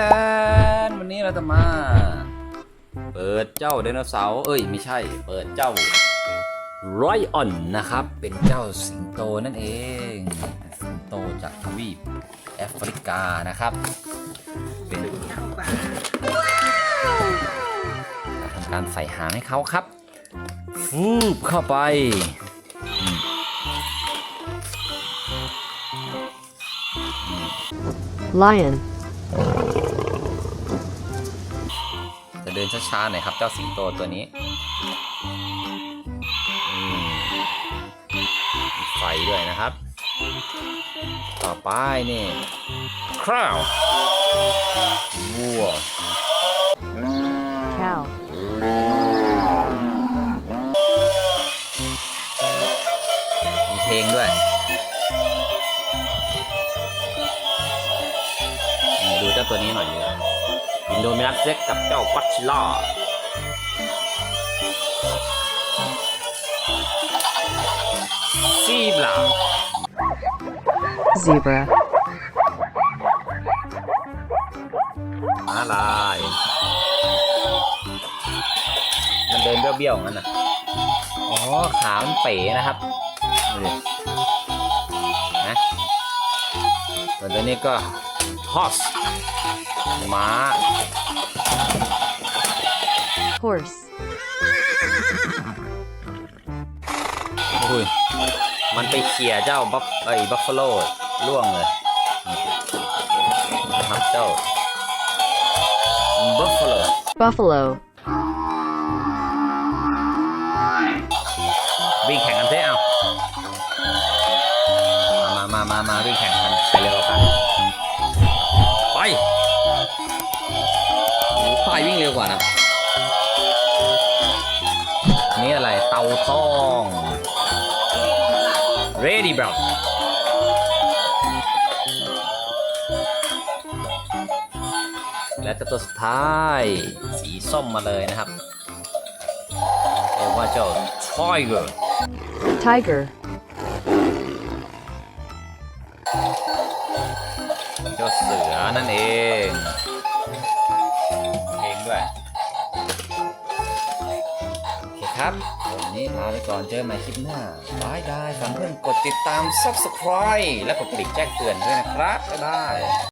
ดน วันนี้เราจะมา เปิดเจ้าไดโนเสาร์เอ้ยไม่ใช่ เปิดเจ้าไรออนนะครับ เป็นเจ้าสิงโตนั่นเอง สิงโตจากทวีปแอฟริกานะครับ เป็นทำการใส่หางให้เขาครับฟูบเข้าไป lion, จะเดินช้าๆหน่อยครับ เจ้าสิงโตตัวนี้อืมมีไฟด้วยนะครับ ต่อไปนี่คราววัว cow, มีเพลงด้วยนี่ดูเจ้าตัวนี้หน่อยดีกว่า อินโดมินัสเซ็กกับเจ้าปัชชิล่าซีบลา zebra, ม้าลาย มันเดินเบี้ยวๆงั้นน่ะ อ๋อ ขามันเป๋นะครับดูดินะส่วนตัวนี้ก็ horse ม้า horse, อุ้ยมันไปเขี่ยเจ้าบัฟไอ้บัฟฟาโลล่วงเลยนะครับเจ้าบัฟฟาโล buffalo, วิ่งแข่งกันเถอะเอามามามามาวิ่งแข่งกันไปเร็วกันาทอง ready bro และตัวสุดท้าย สีส้มมาเลยนะครับเรียกว่าเจ้า tiger tiger, เจ้าเสือนั่นเองเพลงด้วย ครับ วันนี้ลาไปก่อนเจอกันใหม่คลิปหน้าบายบายฝากเพื่อนกดติดตาม subscribe และกดกระดิ่งแจ้งเตือนด้วยนะครับบ๊ายบาย